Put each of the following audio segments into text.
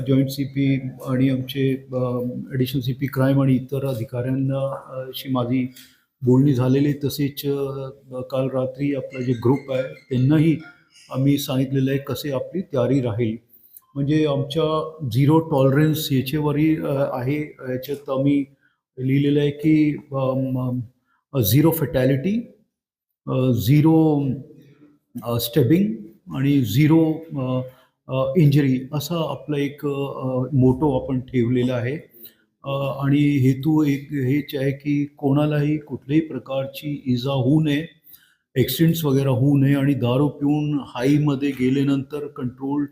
Joint C P आणि आमचे additional C P crime आणि इतर अधिकाऱ्यांना माझी बोलणी झालेली तसेच काल रात्री आपला जे ग्रुप आहे त्यांनाही आम्ही सांगितलेलं आहे कसे आपली तयारी राहील. म्हणजे आमच्या झिरो टॉलरन्स याच्यावरही आहे. याच्यात आम्ही लिहिलेलं आहे की झिरो फेटॅलिटी झिरो स्टेबिंग आणि झिरो इंजरी असा आपला एक मोटो आपण ठेवलेला आहे. आणि हेतू एक हेच आहे की कोणालाही कुठल्याही प्रकारची इजा होऊ नये ॲक्सिडेंट्स वगैरे होऊ नये आणि दारू पिऊन हाईमध्ये गेल्यानंतर कंट्रोल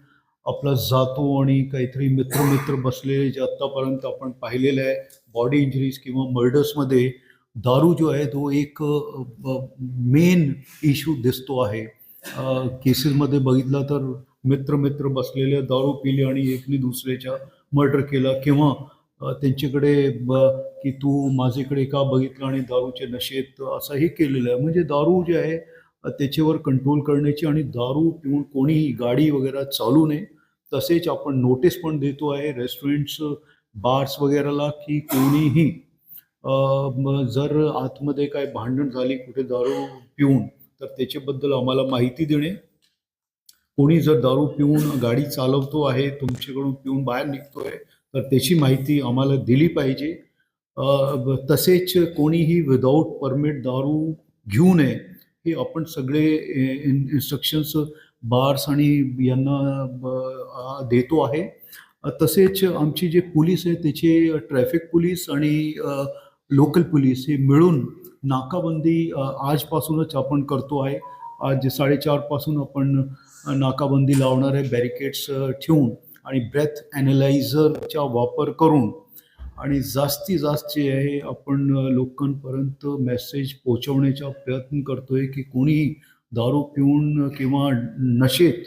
आपला जातो आणि काहीतरी मित्र मित्र बसलेले जे आत्तापर्यंत आपण पाहिलेलं आहे बॉडी इंजरीज किंवा मर्डर्समध्ये दारू जो आहे तो एक मेन इश्यू दिसतो आहे. केसेसमध्ये बघितला तर मित्र मित्र बसलेले दारू पिले आणि एकने दुसऱ्याच्या मर्डर केला किंवा त्यांच्याकडे ब की तू माझ्याकडे का बघितलं आणि दारूच्या नशेत असंही केलेलं आहे. म्हणजे दारू जे आहे त्याच्यावर कंट्रोल करण्याची आणि दारू पिऊन कोणीही गाडी वगैरे चालू नये तसेच आपण नोटीस पण देतो आहे. रेस्टॉरंट्स बार्स वगैरेला की कोणीही जर आतमध्ये काय भांडण झाली कुठे दारू पिऊन तर त्याच्याबद्दल आम्हाला माहिती देणे कोणी जर दारू पिऊन गाडी चालवतो आहे तुमच्याकडून पिऊन बाहेर निघतोय तर त्याची माहिती आम्हाला दिली पाहिजे. तसेच कोणीही विदाऊट परमिट दारू घेऊ नये हे आपण सगळे इन्स्ट्रक्शन्स बार्स आणि यांना देतो आहे. तसेच आमची जे पोलीस आहे त्याचे ट्रॅफिक पोलीस आणि लोकल पोलीस हे मिळून नाकाबंदी आजपासूनच आपण करतो आहे. आज साडेचारपासून आपण नाकाबंदी लावणारे बॅरिकेड्स ठेवून आणि ब्रेथ ॲनालायझरचा वापर करून आणि जास्तीत जास्त जे आहे आपण लोकांपर्यंत मेसेज पोहोचवण्याचा प्रयत्न करतोय की कोणीही दारू पिऊन किंवा नशेत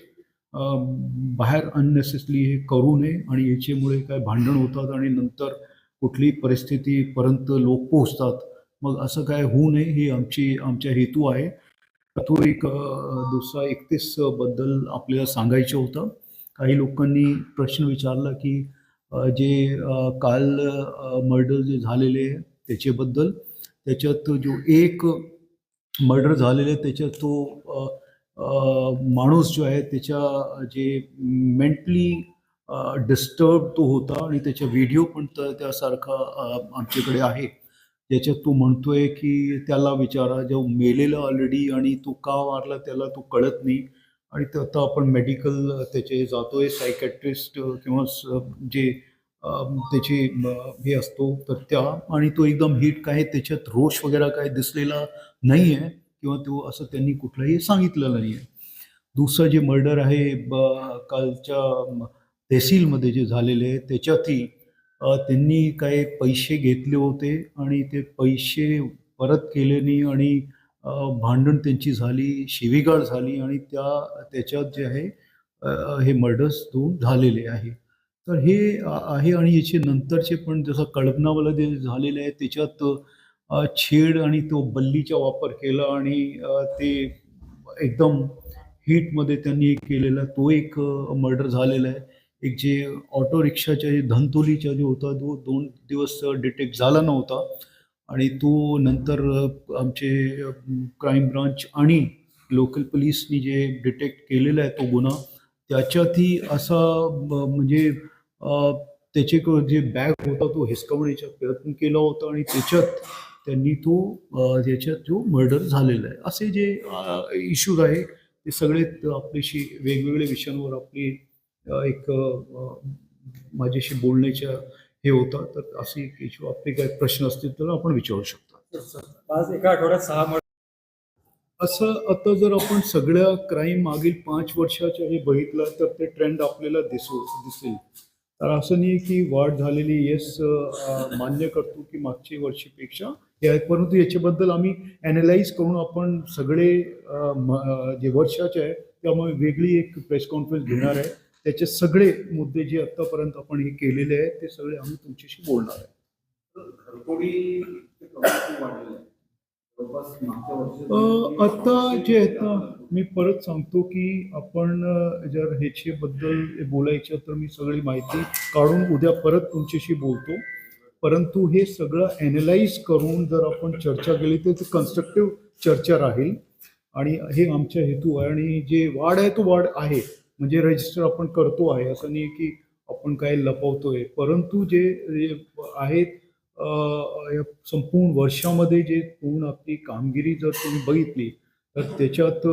बाहेर अननेसेसरी हे करू नये आणि याच्यामुळे काय भांडण होतात आणि नंतर कुठली परिस्थितीपर्यंत लोक पोहोचतात. मग असं काय होऊ नये हे आमची आमचा हेतू आहे. एक दुसरा एकतीसबद्दल आपल्याला सांगायचं होतं. काही लोकांनी प्रश्न विचारला की जे काल मर्डर जे झालेले आहे त्याच्याबद्दल त्याच्यात जो एक मर्डर झालेले आहे, त्याच्यात तो माणूस जो आहे त्याच्या जे मेंटली डिस्टर्ब तो होता आणि त्याचा व्हिडिओ पण त्यासारखा आमच्याकडे आहे. त्याच्यात तो म्हणतोय की त्याला विचारा जो मेलेला ऑलरेडी आणि तो का मारला त्याला तो कळत नाही. आणि ते आता आपण मेडिकल त्याचे जातोय सायकॅट्रिस्ट किंवा स- जे त्याचे त्याची हे असतो तर त्या आणि तो एकदम हिट काय त्याच्यात रोष वगैरे काय दिसलेला नाही आहे किंवा तो असं त्यांनी कुठलंही सांगितलं नाही आहे दुसरं जे मर्डर आहे कालच्या तहसीलमध्ये जे झालेले आहे त्याच्यातही त्यांनी काही पैसे घेतले होते आणि ते पैसे परत केले नाही आणि भांडण त्यांची झाली शिवीगाळ झाली आणि त्या त्याच्यात जे आहे हे मर्डर्स दोन झालेले आहे. तर हे आहे आणि याचे नंतरचे पण जसं कळपनावाला जे झालेले आहे त्याच्यात छेड आणि तो बल्लीचा वापर केला आणि ते एकदम हीटमध्ये त्यांनी एक केलेला तो एक मर्डर झालेला आहे. एक जे ऑटो रिक्षाच्या जे धनतोलीचा जो होता तो दोन दिवस डिटेक्ट झाला नव्हता. आणि तो नंतर आमचे क्राईम ब्रांच आणि लोकल पोलीसनी जे डिटेक्ट केलेला आहे तो गुन्हा त्याच्यातही असा म्हणजे त्याचे क- जे बॅग होता तो हिसकवण्याचा प्रयत्न केला होता आणि त्याच्यात त्यांनी तो त्याच्यात जो मर्डर झालेला आहे असे जे इश्यूज आहे ते सगळे आपल्याशी वेगवेगळ्या विषयांवर आपली एक माझ्याशी बोलण्याच्या हे होता. तर असे एक इश्यू आपले काही प्रश्न असतील तर आपण विचारू शकता. आज एका आठवड्यात सहा असं आता जर आपण सगळ्या क्राईम मागील पाच वर्षाच्या हे बघितलं तर ते ट्रेंड आपल्याला दिसू दिसेल. तर असं नाही की वाढ झालेली येस मान्य करतो की मागच्या वर्षीपेक्षा हे परंतु याच्याबद्दल आम्ही ॲनालाइज करून आपण सगळे जे वर्षाचे आहे त्यामुळे वेगळी एक प्रेस कॉन्फरन्स घेणार आहे. त्याचे सगळे मुद्दे जे आत्तापर्यंत आपण हे केलेले आहेत ते सगळे आम्ही तुमच्याशी बोलणार आहे. आता जे आहेत ना मी परत सांगतो की आपण जर ह्याचे बद्दल बोलायचं तर मी सगळी माहिती काढून उद्या परत तुमच्याशी बोलतो. परंतु हे सगळं ॲनलाइज करून जर आपण चर्चा केली तर ते कन्स्ट्रक्टिव्ह चर्चा राहील. आणि हे आमचा हेतू आहे. आणि जे वाढ आहे तो वाढ आहे. म्हणजे रजिस्टर आपण करतो आहे. असं नाही की आपण काय लपवतोय. परंतु जे आहेत संपूर्ण वर्षामध्ये जे पूर्ण आपली कामगिरी जर तुम्ही बघितली तर त्याच्यात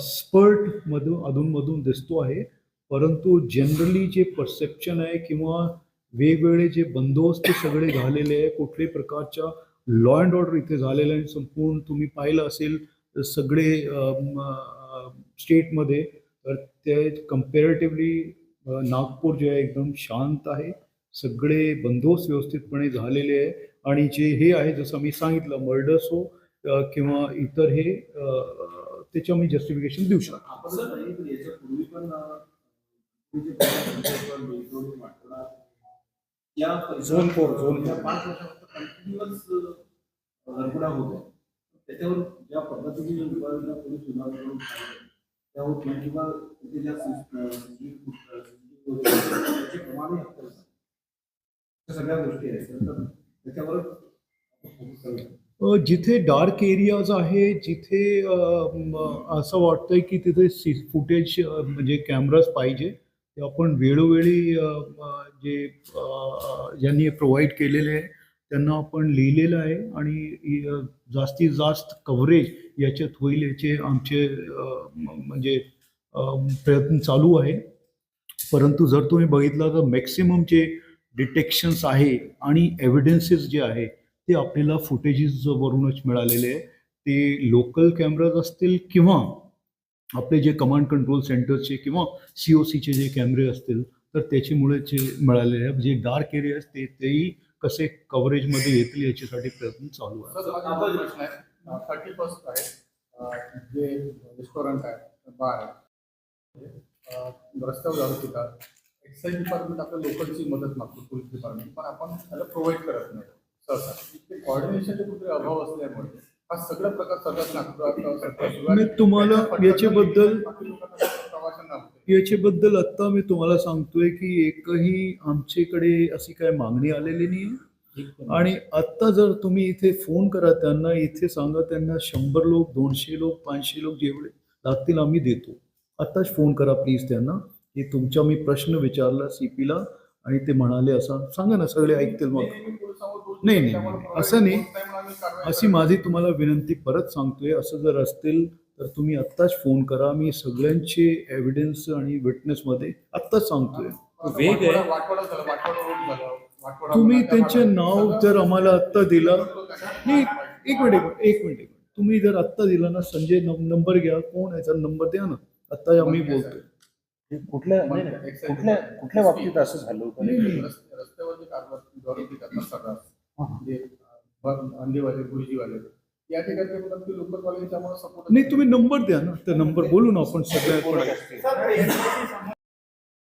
स्पर्ट मधून अधूनमधून दिसतो आहे. परंतु जनरली जे परसेप्शन आहे किंवा वेगवेगळे जे बंदोबस्त सगळे झालेले आहे कुठल्याही प्रकारच्या लॉ अँड ऑर्डर इथे झालेलं आहे संपूर्ण तुम्ही पाहिलं असेल तर सगळे स्टेटमध्ये तर ते कम्पॅरेटिव्हली नागपूर जे आहे एकदम शांत आहे. सगळे बंदोबस्त व्यवस्थितपणे झालेले आहे. आणि जे हे आहे जसं मी सांगितलं मर्डर्स हो किंवा इतर हे त्याच्या मी जस्टिफिकेशन देऊ शकतो. झोन फोर, त्याच्यावर ज्या पद्धतीने सगळ्या गोष्टी आहेत. तर जिथे डार्क एरियाज आहे जिथे असं वाटतंय की तिथे सी फुटेज म्हणजे कॅमेराज पाहिजे ते आपण वेळोवेळी जे ज्यांनी प्रोव्हाइड केलेले आहे त्यांना आपण लिहिलेलं आहे आणि जास्तीत जास्त कव्हरेज याच्यात होईल याचे आमचे म्हणजे प्रयत्न चालू आहे. परंतु जर तुम्ही बघितलं तर मॅक्सिमम जे डिटेक्शन्स आहे आणि एव्हिडन्सेस जे आहे ते आपल्याला फुटेजेस वरूनच मिळालेले आहे. ते लोकल कॅमेराज असतील किंवा आपले जे कमांड कंट्रोल सेंटरचे किंवा सी ओ सीचे जे कॅमेरे असतील तर त्याच्यामुळे जे मिळालेले आहे. जे डार्क एरियाज ते तेही कसे कव्हरेजमध्ये येतील याच्यासाठी प्रयत्न चालू आहे. थर्टी फर्स्ट आहे जे रेस्टॉरंट आहे बार आहे रस्त्यावर जाऊ तिथं एक्साईज डिपार्टमेंट आपल्या लोकलची मदत मागतो पोलीस डिपार्टमेंट पण आपण त्याला प्रोव्हाइड करत नाही. सहसा कॉर्डिनेशनचे कुठे अभाव असल्यामुळे हा सगळा प्रकार सतत नागपुरात तुम्हाला याच्याबद्दल- याच्याबद्दल आत्ता मी तुम्हाला सांगतोय की एकही आमच्याकडे अशी काय मागणी आलेली नाही आणि आत्ता जर तुम्ही इथे फोन करा त्यांना इथे सांगा त्यांना शंभर लोक दोनशे लोक पाचशे लोक जेवढे लागतील आम्ही देतो. आत्ताच फोन करा प्लीज त्यांना. की तुमचा मी प्रश्न विचारला सीपीला आणि ते म्हणाले असं. सांगा ना सगळे ऐकतील मग. नाही, नाही, असं नाही. अशी माझी तुम्हाला विनंती परत सांगतोय. असं जर असतील तर तुम्ही आत्ताच फोन करा. मी सगळ्यांचे एव्हिडन्स आणि विटनेसमध्ये आत्ताच सांगतोय. वेग आहे. तुम्ही त्यांचे नाव जर आम्हाला आत्ता दिलं. नाही एक मिनिट एक मिनिट. एक. तुम्ही जर आत्ता दिला ना संजय नंबर घ्या. कोण आहे? त्याचा नंबर द्या ना. आत्ता आम्ही बोलतोय. कुठल्या कुठल्या कुठल्या बाबतीत असं झालं होतं? नाही, नाही. रस्ते- रस्त्यावर जे कारभार अंडीवाले गुरुजीवाले या ठिकाणी म्हणतात की लोकलवाल्यांच्यामुळे सपोर्ट नाही तुम्ही नंबर द्या ना. त्या नंबर बोलू ना आपण सगळ्या